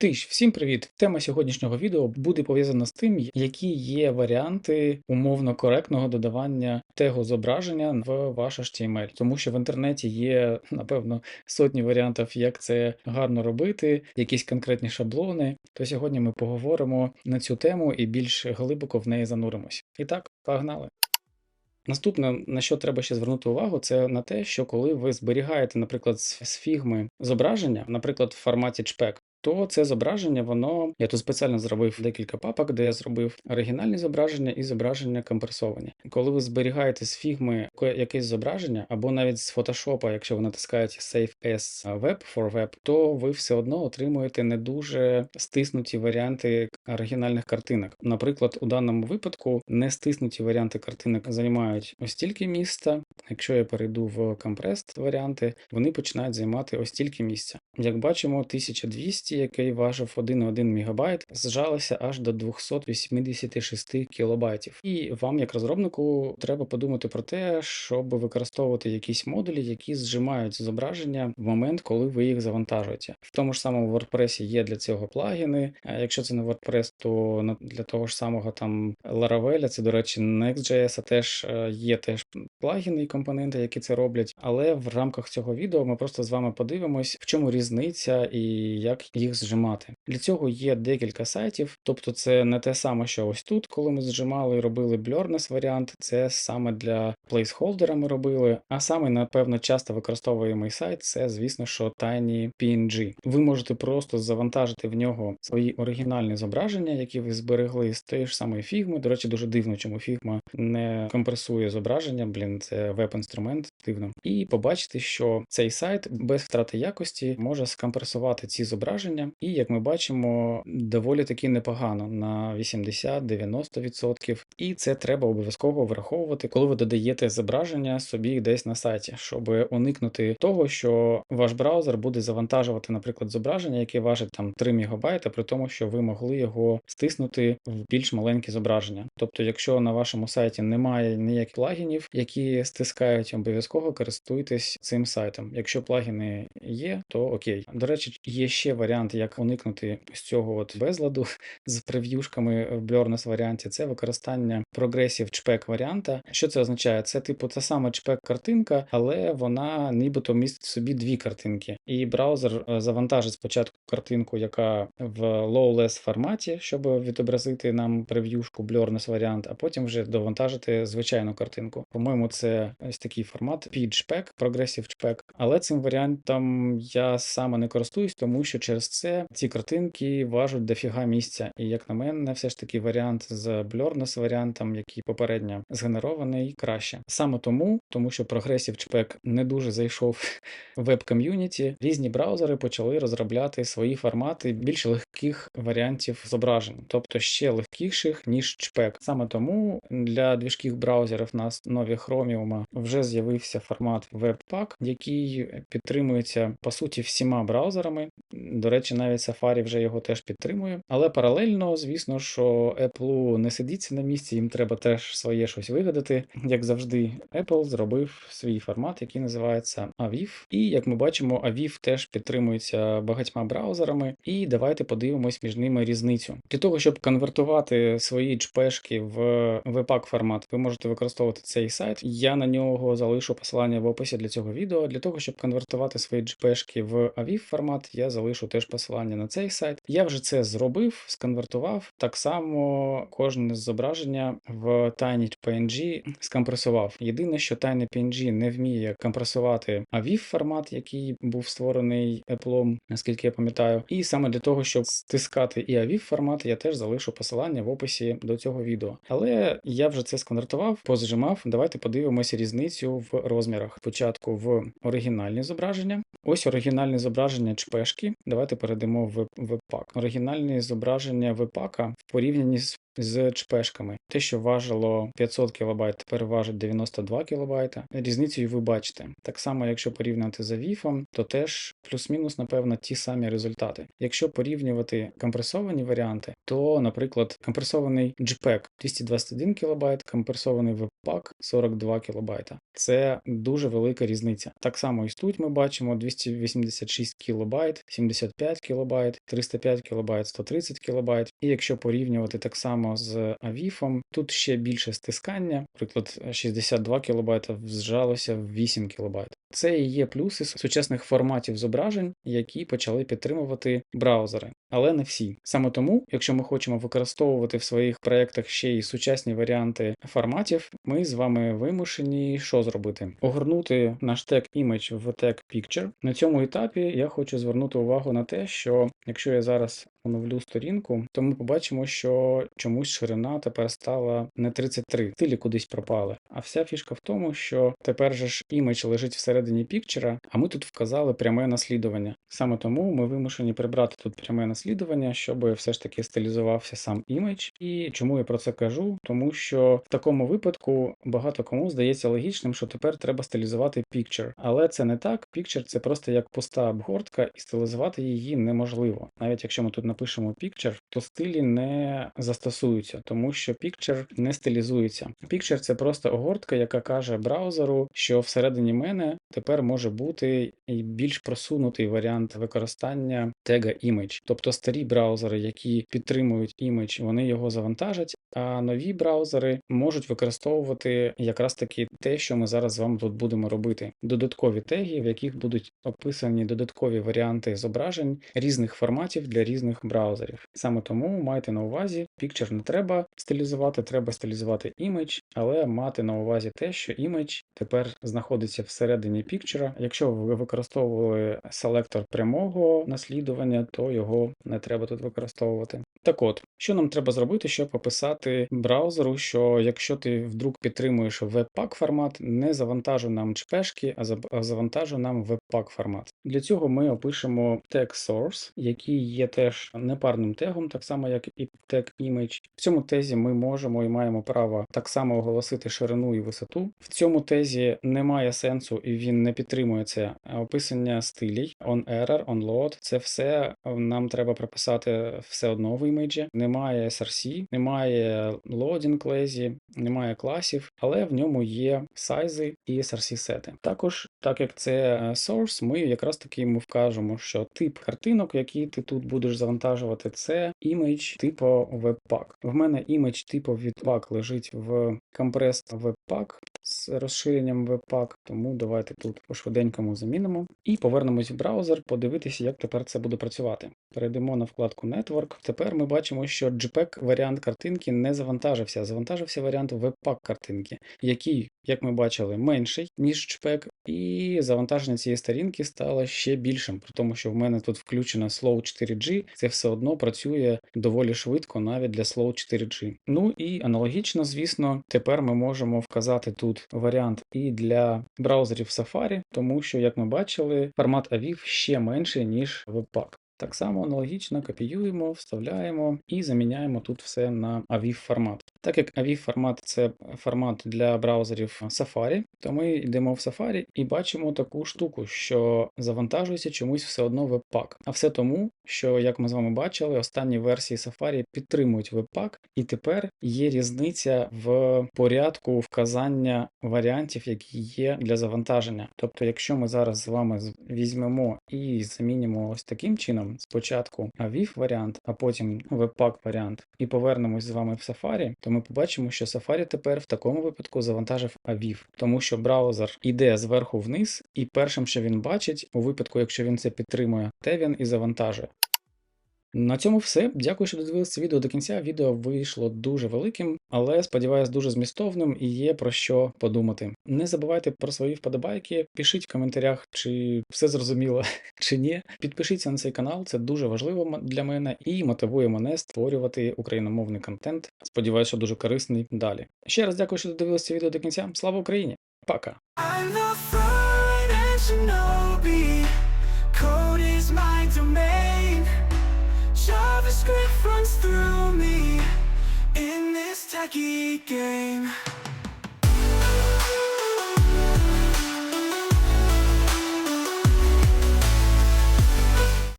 Тиш, всім привіт! Тема сьогоднішнього відео буде пов'язана з тим, які є варіанти умовно коректного додавання тегу зображення в ваш HTML. Тому що в інтернеті є, напевно, сотні варіантів, як це гарно робити, якісь конкретні шаблони. То сьогодні ми поговоримо на цю тему і більш глибоко в неї зануримось. І так, погнали! Наступне, на що треба ще звернути увагу, це на те, що коли ви зберігаєте, наприклад, з фігми зображення, наприклад, в форматі JPEG, то це зображення, воно я тут спеціально зробив декілька папок, де я зробив оригінальні зображення і зображення компресовані. Коли ви зберігаєте з фігми якесь зображення, або навіть з фотошопа, якщо ви натискаєте Save as Web for Web, то ви все одно отримуєте не дуже стиснуті варіанти оригінальних картинок. Наприклад, у даному випадку не стиснуті варіанти картинок займають ось стільки місця. Якщо я перейду в compressed варіанти, вони починають займати ось стільки місця. Як бачимо, 1200, який важив 1,1 МБ, зжалося аж до 286 кілобайтів. І вам, як розробнику, треба подумати про те, щоб використовувати якісь модулі, які зжимають зображення в момент, коли ви їх завантажуєте. В тому ж самому WordPress є для цього плагіни. А Якщо це не WordPress, то для того ж самого там Laravel, це, до речі, Next.js, теж е, є теж плагіни і компоненти, які це роблять. Але в рамках цього відео ми просто з вами подивимось, в чому різниця і як їх зжимати. Для цього є декілька сайтів, тобто це не те саме, що ось тут, коли ми зжимали і робили blurriness варіант, це саме для плейсхолдера ми робили. А саме, напевно, часто використовуємий сайт це, звісно, що TinyPNG. Ви можете просто завантажити в нього свої оригінальні зображення, які ви зберегли з тієї ж самої фігми. До речі, дуже дивно, чому фігма не компресує зображення. Блін, це веб-інструмент, дивно. І побачити, що цей сайт без втрати якості може скомпресувати ці зображення, і як ми бачимо, доволі таки непогано на 80-90%. І це треба обов'язково враховувати, коли ви додаєте зображення собі десь на сайті, щоб уникнути того, що ваш браузер буде завантажувати, наприклад, зображення, яке важить там 3 МБ, при тому, що ви могли його стиснути в більш маленькі зображення. Тобто, якщо на вашому сайті немає ніяких плагінів, які стискають, обов'язково користуйтесь цим сайтом. Якщо плагіни є, то окей. До речі, є ще варіант, як уникнути з цього от безладу з прев'юшками в Blurriness варіанті. Це використання прогресів чпек варіанта. Що це означає? Це типу та сама чпек картинка, але вона нібито містить собі дві картинки. І браузер е, завантажить спочатку картинку, яка в low-less форматі, щоб відобразити нам прев'юшку Blurriness варіант, а потім вже довантажити звичайну картинку. По-моєму, це ось такий формат PGPEG, Progressive JPEG. Але цим варіантом я саме не користуюсь, тому що через це ці картинки важать дофіга місця. І як на мене, все ж таки варіант з Blurriness варіантом, який попередньо згенерований, краще. Саме тому, тому що Progressive JPEG не дуже зайшов в веб-ком'юніті, різні браузери почали розробляти свої формати більш легких варіантів зображень, тобто ще легкіших, ніж JPEG. Саме тому для двіжких браузерів на основі Chromium вже з'явився формат Webpack, який підтримується по суті всіма браузерами. До речі, навіть Safari вже його теж підтримує. Але паралельно, звісно, що Apple не сидиться на місці, їм треба теж своє щось вигадати. Як завжди, Apple зробив свій формат, який називається Aviv. І як ми бачимо, Aviv теж підтримується багатьма браузерами. І давайте подивимось між ними різницю. Для того, щоб конвертувати свої джпешки в Webpack формат, ви можете використовувати цей сайт. Я на нього залишу посилання в описі для цього відео. Для того, щоб конвертувати свої джпешки в Aviv формат, я залишу теж посилання на цей сайт. Я вже це зробив, сконвертував. Так само кожне зображення в TinyPNG скомпресував. Єдине, що TinyPNG не вміє компресувати Aviv формат, який був створений Apple, наскільки я пам'ятаю. І саме для того, щоб стискати і Aviv формат, я теж залишу посилання в описі до цього відео. Але я вже це сконвертував, позжимав. Давайте подивимося різницю в розмірах. Спочатку в оригінальні зображення. Ось оригінальне зображення чпешки. Давайте перейдемо в веб-пак. Оригінальне зображення веб-пака в порівнянні з з чпешками. Те, що важило 500 кБ, тепер важить 92 кБ. Різницю ви бачите. Так само, якщо порівняти з Авіфом, то теж плюс-мінус, напевно, ті самі результати. Якщо порівнювати компресовані варіанти, то, наприклад, компресований JPEG 221 кБ, компресований Webpack 42 кБ. Це дуже велика різниця. Так само і тут ми бачимо 286 кБ, 75 кБ, 305 кБ, 130 кБ. І якщо порівнювати так само з Авіфом, тут ще більше стискання, наприклад, 62 кБ зжалося в 8 кБ. Це і є плюси сучасних форматів зображень, які почали підтримувати браузери, але не всі. Саме тому, якщо ми хочемо використовувати в своїх проєктах ще й сучасні варіанти форматів, ми з вами вимушені що зробити? Огорнути наш тег image в тег picture. На цьому етапі я хочу звернути увагу на те, що якщо я зараз оновлю сторінку, то ми побачимо, що чомусь ширина тепер стала не 33, стилі кудись пропали. А вся фішка в тому, що тепер же ж імідж лежить всередині пікчера, а ми тут вказали пряме наслідування. Саме тому ми вимушені прибрати тут пряме наслідування, щоб все ж таки стилізувався сам імідж. І чому я про це кажу? Тому що в такому випадку багато кому здається логічним, що тепер треба стилізувати пікчер. Але це не так. Пікчер це просто як пуста обгортка, і стилізувати її неможливо. Навіть якщо ми тут напишемо picture, то стилі не застосуються, тому що picture не стилізується. Picture – це просто огортка, яка каже браузеру, що всередині мене тепер може бути більш просунутий варіант використання тега image. Тобто старі браузери, які підтримують image, вони його завантажать, а нові браузери можуть використовувати якраз таки те, що ми зараз з вами тут будемо робити. Додаткові теги, в яких будуть описані додаткові варіанти зображень різних форматів для різних браузерів. Саме тому майте на увазі, Picture не треба стилізувати, треба стилізувати image, але мати на увазі те, що image тепер знаходиться всередині Picture. Якщо ви використовували селектор прямого наслідування, то його не треба тут використовувати. Так от, що нам треба зробити, щоб описати браузеру, що якщо ти вдруг підтримуєш Webpack формат, не завантажу нам чпешки, а завантажу нам Webpack формат. Для цього ми опишемо тег source, який є теж непарним тегом, так само як і тег image. В цьому тезі ми можемо і маємо право так само оголосити ширину і висоту. В цьому тезі немає сенсу і він не підтримує це описання стилій, on-error, on-load. Це все нам треба прописати все одно в іміджі. Немає SRC, немає loading лезі, немає класів, але в ньому є сайзи і SRC сети. Також, так як це source, ми якраз таки йому вкажемо, що тип картинок, які ти тут будеш завантажувати, це імідж типу Webpack. В мене імідж типу Webpack лежить в Compressed Webpack з розширенням Webpack, тому давайте тут по швиденькому замінимо. І повернемось в браузер, подивитися, як тепер це буде працювати. Перейдемо на вкладку Network. Тепер ми бачимо, що JPEG варіант картинки не завантажився, завантажився варіант Webpack картинки, який, як ми бачили, менший, ніж JPEG, і завантаження цієї сторінки стало ще більшим, при тому, що в мене тут включено Slow 4G, це все одно працює доволі швидко навіть для Slow 4G. Ну і аналогічно, звісно, тепер ми можемо вказати тут варіант і для браузерів Safari, тому що, як ми бачили, формат AVIF ще менший, ніж Webpack. Так само аналогічно копіюємо, вставляємо і заміняємо тут все на AVIF формат. Так як AVIF формат це формат для браузерів Safari, то ми йдемо в Safari і бачимо таку штуку, що завантажується чомусь все одно Webpack. А все тому, що, як ми з вами бачили, останні версії Safari підтримують Webpack, і тепер є різниця в порядку вказання варіантів, які є для завантаження. Тобто, якщо ми зараз з вами візьмемо і замінимо ось таким чином спочатку AVIF варіант, а потім Webpack варіант, і повернемось з вами в Safari, то ми побачимо, що Safari тепер в такому випадку завантажив AVIF, тому що браузер йде зверху вниз, і першим, що він бачить, у випадку, якщо він це підтримує, те він і завантажує. На цьому все. Дякую, що додивилися це відео до кінця. Відео вийшло дуже великим, але сподіваюсь, дуже змістовним і є про що подумати. Не забувайте про свої вподобайки, пишіть в коментарях, чи все зрозуміло, чи ні. Підпишіться на цей канал, це дуже важливо для мене і мотивує мене створювати україномовний контент. Сподіваюся, дуже корисний далі. Ще раз дякую, що додивилися відео до кінця. Слава Україні! Пока! Jackie game.